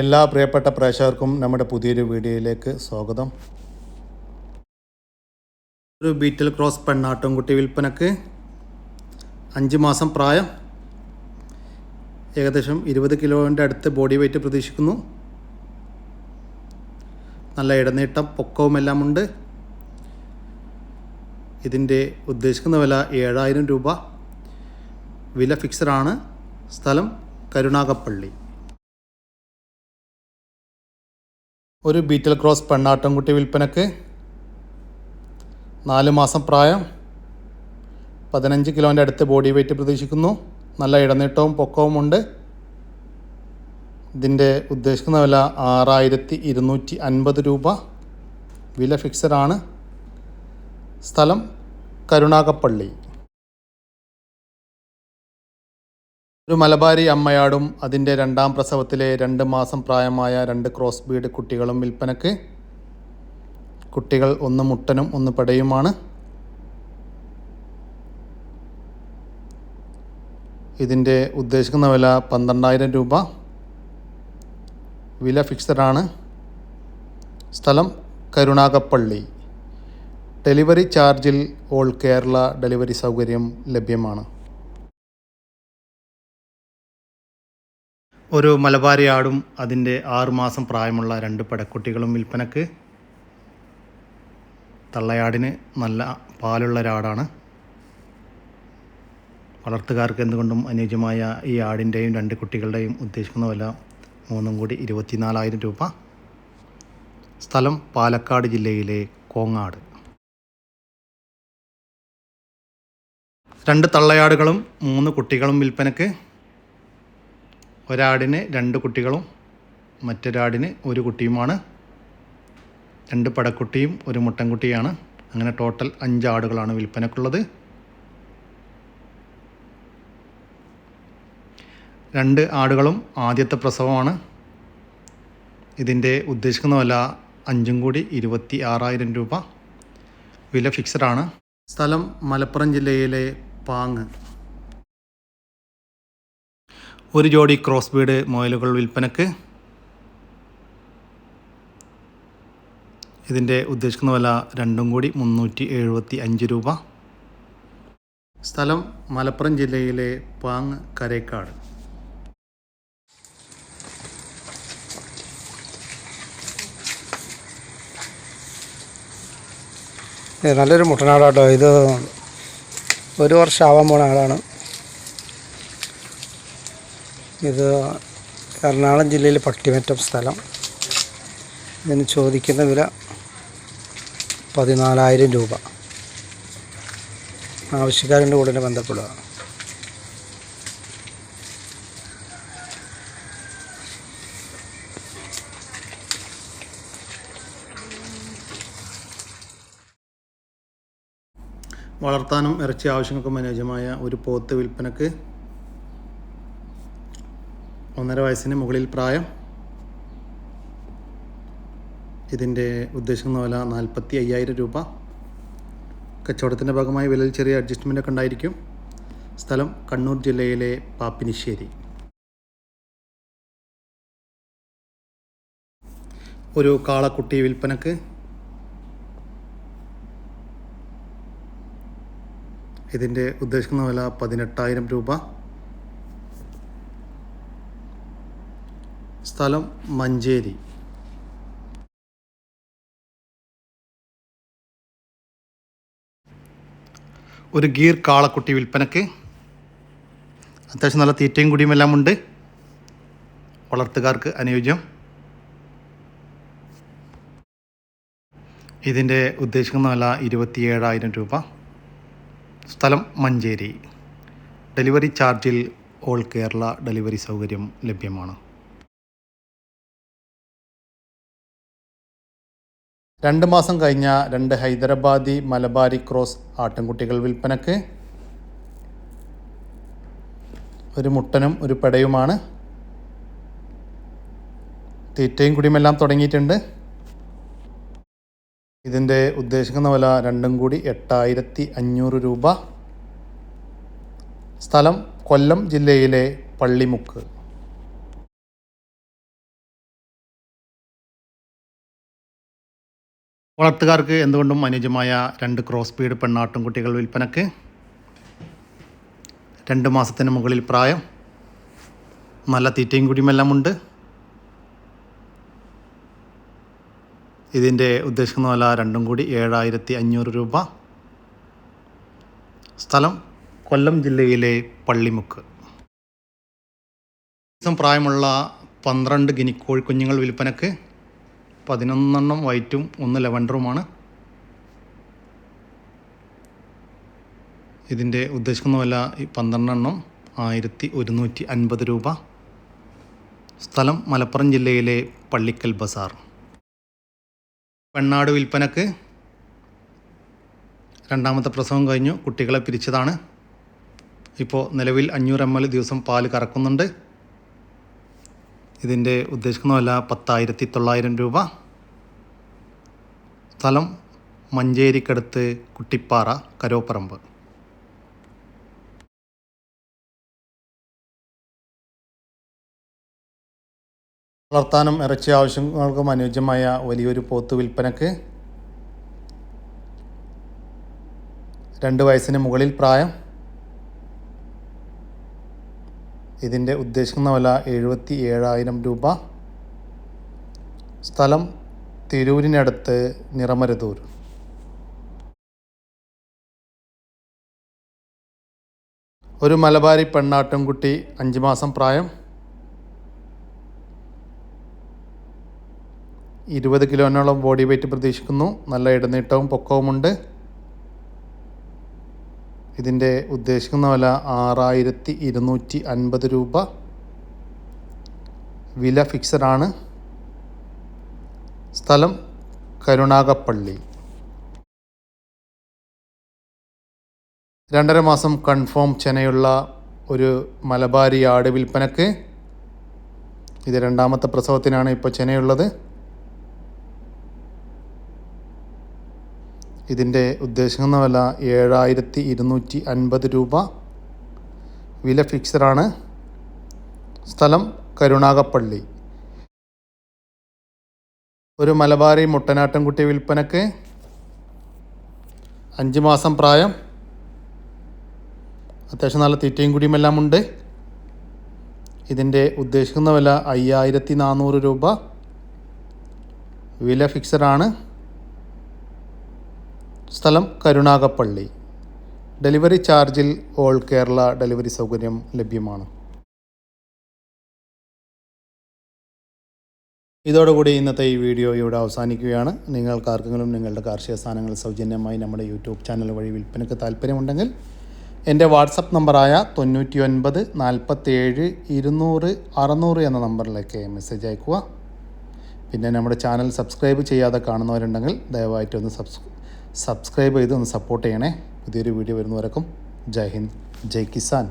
എല്ലാ പ്രിയപ്പെട്ട പ്രേക്ഷകർക്കും നമ്മുടെ പുതിയൊരു വീഡിയോയിലേക്ക് സ്വാഗതം. ഒരു ബീറ്റൽ ക്രോസ് പെണ്ണാട്ടുംകുട്ടി വിൽപ്പനക്ക് അഞ്ച് മാസം പ്രായം. ഏകദേശം ഇരുപത് കിലോന്റെ അടുത്ത് ബോഡി വെയിറ്റ് പ്രതീക്ഷിക്കുന്നു. നല്ല ഇടനീട്ടം പൊക്കവുമെല്ലാം ഉണ്ട്. ഇതിന്റെ ഉദ്ദേശിക്കുന്ന വില ഏഴായിരം രൂപ. വില ഫിക്സഡാണ് സ്ഥലം കരുണാകപ്പള്ളി. ഒരു ബീറ്റൽ ക്രോസ് പെണ്ണാട്ടൻകുട്ടി വിൽപ്പനക്ക് നാല് മാസം പ്രായം പതിനഞ്ച് കിലോന്റെ അടുത്ത് ബോഡി വെയിറ്റ് പ്രതീക്ഷിക്കുന്നു. നല്ല ഇടനീട്ടവും പൊക്കവും ഉണ്ട്. ഇതിന്റെ ഉദ്ദേശിക്കുന്ന വില ആറായിരത്തി ഇരുന്നൂറ്റി അൻപത് രൂപ. വില ഫിക്സഡാണ് സ്ഥലം കരുണാകപ്പള്ളി. ഒരു മലബാരി അമ്മയാടും അതിന്റെ രണ്ടാം പ്രസവത്തിലെ രണ്ട് മാസം പ്രായമായ രണ്ട് ക്രോസ് ബീഡ് കുട്ടികളും വിൽപ്പനക്ക് കുട്ടികൾ ഒന്ന് മുട്ടനും ഒന്ന് പടയുമാണ്. ഇതിന്റെ ഉദ്ദേശിക്കുന്ന വില പന്ത്രണ്ടായിരം രൂപ. വില ഫിക്സഡാണ്. സ്ഥലം കരുണാകപ്പള്ളി ഡെലിവറി ചാർജിൽ ഓൾ കേരള ഡെലിവറി സൗകര്യം ലഭ്യമാണ്. ഒരു മലബാരിയാടും അതിന്റെ ആറുമാസം പ്രായമുള്ള രണ്ട് പടക്കുട്ടികളും വിൽപ്പനക്ക്. തള്ളയാടിന് നല്ല പാലുള്ള ഒരാടാണ്. വളർത്തുകാർക്ക് എന്തുകൊണ്ടും അനുയോജ്യമായ ഈ ആടിന്റെയും രണ്ട് കുട്ടികളുടെയും ഉദ്ദേശിക്കുന്ന വില മൂന്നും കൂടി ഇരുപത്തിനാലായിരം രൂപ. സ്ഥലം പാലക്കാട് ജില്ലയിലെ കോങ്ങാട്. രണ്ട് തള്ളയാടുകളും മൂന്ന് കുട്ടികളും വിൽപ്പനക്ക്. ഒരാടിന് രണ്ട് കുട്ടികളും മറ്റൊരാടിന് ഒരു കുട്ടിയുമാണ്. രണ്ട് പടക്കുട്ടിയും ഒരു മുട്ടൻകുട്ടിയാണ്. അങ്ങനെ ടോട്ടൽ അഞ്ച് ആടുകളാണ് വിൽപ്പനക്കുള്ളത്. രണ്ട് ആടുകളും ആദ്യത്തെ പ്രസവമാണ്. ഇതിന്റെ ഉദ്ദേശിക്കുന്ന വില അഞ്ചും കൂടി ഇരുപത്തി ആറായിരം രൂപ. വില ഫിക്സഡാണ് സ്ഥലം മലപ്പുറം ജില്ലയിലെ പാങ് ഒരു ജോഡി ക്രോസ് ബീഡ് മോയലുകൾ വിൽപ്പനക്ക് ഇതിന്റെ ഉദ്ദേശിക്കുന്ന വില രണ്ടും കൂടി മുന്നൂറ്റി എഴുപത്തി അഞ്ച് രൂപ. സ്ഥലം മലപ്പുറം ജില്ലയിലെ പാങ് കരേക്കാട്. നല്ലൊരു മുട്ടനാടാട്ടോ. ഇത് ഒരു വർഷം ആവാൻ പോണ ആടാണ് ഇത് എറണാകുളം ജില്ലയിലെ പട്ടിമറ്റം സ്ഥലം. ഇതിന് ചോദിക്കുന്ന വില പതിനാലായിരം രൂപ. ആവശ്യക്കാരന്റെ ഉടനെ ബന്ധപ്പെടുക. വളർത്താനും ഇറച്ചി ആവശ്യങ്ങൾക്കും അനുയോജ്യമായ ഒരു പോത്ത് വിൽപ്പനക്ക് ഒന്നര വയസ്സിന് മുകളിൽ പ്രായം. ഇതിന്റെ ഉദ്ദേശിക്കുന്ന വില നാൽപ്പത്തി അയ്യായിരം രൂപ. കച്ചവടത്തിന്റെ ഭാഗമായി വിലയിൽ ചെറിയ അഡ്ജസ്റ്റ്മെന്റ് ഒക്കെ ഉണ്ടായിരിക്കും. സ്ഥലം കണ്ണൂർ ജില്ലയിലെ പാപ്പിനിശ്ശേരി. ഒരു കാളക്കുട്ടി വിൽപ്പനക്ക് ഇതിന്റെ ഉദ്ദേശിക്കുന്ന വില പതിനെട്ടായിരം രൂപ. സ്ഥലം മഞ്ചേരി. ഒരു ഗീർ കാളക്കുട്ടി വിൽപ്പനക്ക് അത്യാവശ്യം നല്ല തീറ്റയും കുടിയും എല്ലാം ഉണ്ട്. വളർത്തുകാർക്ക് അനുയോജ്യം. ഇതിന്റെ ഉദ്ദേശിക്കുന്ന വില ഇരുപത്തിയേഴായിരം രൂപ. സ്ഥലം മഞ്ചേരി. ഡെലിവറി ചാർജിൽ ഓൾ കേരള ഡെലിവറി സൗകര്യം ലഭ്യമാണ്. രണ്ട് മാസം കഴിഞ്ഞ രണ്ട് ഹൈദരാബാദി മലബാരി ക്രോസ് ആട്ടിൻകുട്ടികൾ വിൽപ്പനക്ക് ഒരു മുട്ടനും ഒരു പെടയുമാണ്. തീറ്റയും കുടിയുമെല്ലാം തുടങ്ങിയിട്ടുണ്ട്. ഇതിന്റെ ഉദ്ദേശിക്കുന്ന വില രണ്ടും കൂടി എട്ടായിരത്തി അഞ്ഞൂറ് രൂപ. സ്ഥലം കൊല്ലം ജില്ലയിലെ പള്ളിമുക്ക്. വളർത്തുകാർക്ക് എന്തുകൊണ്ടും അനുയോജ്യമായ രണ്ട് ക്രോസ് ബീഡ് പെണ്ണാട്ടും കുട്ടികൾ വിൽപ്പനക്ക്. രണ്ട് മാസത്തിന് മുകളിൽ പ്രായം. നല്ല തീറ്റയും കുടിയുമെല്ലാം ഉണ്ട്. ഇതിന്റെ ഉദ്ദേശിക്കുന്ന വില രണ്ടും കൂടി ഏഴായിരത്തി അഞ്ഞൂറ് രൂപ. സ്ഥലം കൊല്ലം ജില്ലയിലെ പള്ളിമുക്ക്. പ്രായമുള്ള പന്ത്രണ്ട് ഗിനിക്കോഴി കുഞ്ഞുങ്ങൾ വിൽപ്പനക്ക്. പതിനൊന്നെണ്ണം വൈറ്റും ഒന്ന് ലെവൻഡറുമാണ്. ഇതിന്റെ ഉദ്ദേശിക്കുന്ന വില പന്ത്രണ്ടെണ്ണം ആയിരത്തി ഒരുന്നൂറ്റി അൻപത് രൂപ. സ്ഥലം മലപ്പുറം ജില്ലയിലെ പള്ളിക്കൽ ബസാർ. പെണ്ണാട് വിൽപ്പനക്ക് രണ്ടാമത്തെ പ്രസവം കഴിഞ്ഞു കുട്ടികളെ പിരിച്ചതാണ്. ഇപ്പോൾ നിലവിൽ അഞ്ഞൂറ് എം എൽ ദിവസം പാൽ കറക്കുന്നുണ്ട്. ഇതിന്റെ ഉദ്ദേശിക്കുന്ന വില പത്തായിരത്തി തൊള്ളായിരം രൂപ. സ്ഥലം മഞ്ചേരിക്കടുത്ത് കുട്ടിപ്പാറ കരോപ്പറമ്പ്. വളർത്താനും ഇറച്ചി ആവശ്യങ്ങൾക്കും അനുയോജ്യമായ വലിയൊരു പോത്ത് വിൽപ്പനക്ക് രണ്ട് വയസ്സിന് മുകളിൽ പ്രായം. ഇതിന്റെ ഉദ്ദേശിക്കുന്ന വില എഴുപത്തി ഏഴായിരം രൂപ. സ്ഥലം തിരൂരിനടുത്ത് നിറമരുതൂർ. ഒരു മലബാരി പെണ്ണാട്ടുംകുട്ടി അഞ്ച് മാസം പ്രായം. ഇരുപത് കിലോനോളം ബോഡി വെയിറ്റ് പ്രതീക്ഷിക്കുന്നു. നല്ല ഇടനീട്ടവും പൊക്കവുമുണ്ട്. ഇതിന്റെ ഉദ്ദേശിക്കുന്ന വില ആറായിരത്തി ഇരുന്നൂറ്റി അൻപത് രൂപ. വില ഫിക്സഡാണ് സ്ഥലം കരുണാകപ്പള്ളി. രണ്ടര മാസം കൺഫേം ചെനയുള്ള ഒരു മലബാരി ആട് വിൽപ്പനക്ക്. ഇത് രണ്ടാമത്തെ പ്രസവത്തിനാണ് ഇപ്പോൾ ചെനയുള്ളത് ഇതിന്റെ ഉദ്ദേശിക്കുന്ന വില ഏഴായിരത്തി ഇരുന്നൂറ്റി അൻപത് രൂപ. വില ഫിക്സഡാണ്. സ്ഥലം കരുണാകപ്പള്ളി ഒരു മലബാറി മുട്ടനാട്ടൻകുട്ടി വിൽപ്പനക്ക് അഞ്ച് മാസം പ്രായം. അത്യാവശ്യം നല്ല തീറ്റയും കുടിയുമെല്ലാം ഉണ്ട്. ഇതിന്റെ ഉദ്ദേശിക്കുന്ന വില അയ്യായിരത്തി നാനൂറ് രൂപ. വില ഫിക്സഡാണ്. സ്ഥലം കരുണാകപ്പള്ളി. ഡെലിവറി ചാർജിൽ ഓൾ കേരള ഡെലിവറി സൗകര്യം ലഭ്യമാണ്. ഇതോടുകൂടി ഇന്നത്തെ ഈ വീഡിയോ ഇവിടെ അവസാനിക്കുകയാണ്. നിങ്ങൾക്ക് ആർക്കെങ്കിലും നിങ്ങളുടെ കാർഷിക സാധനങ്ങൾ സൗജന്യമായി നമ്മുടെ യൂട്യൂബ് ചാനൽ വഴി വിൽപ്പനയ്ക്ക് താല്പര്യമുണ്ടെങ്കിൽ എന്റെ വാട്സപ്പ് നമ്പറായ തൊണ്ണൂറ്റി ഒൻപത് നാൽപ്പത്തേഴ് ഇരുന്നൂറ് അറുന്നൂറ് എന്ന നമ്പറിലേക്ക് മെസ്സേജ് അയക്കുക പിന്നെ നമ്മുടെ ചാനൽ സബ്സ്ക്രൈബ് ചെയ്യാതെ കാണുന്നവരുണ്ടെങ്കിൽ ദയവായിട്ടൊന്ന് സബ്സ്ക്രൈബ് സബ്സ് സബ്സ്ക്രൈബ് ചെയ്ത് ഒന്ന് സപ്പോർട്ട് ചെയ്യണേ. പുതിയൊരു വീഡിയോ വരുന്നവരക്കും ജയ് ഹിന്ദ് ജയ് കിസാൻ.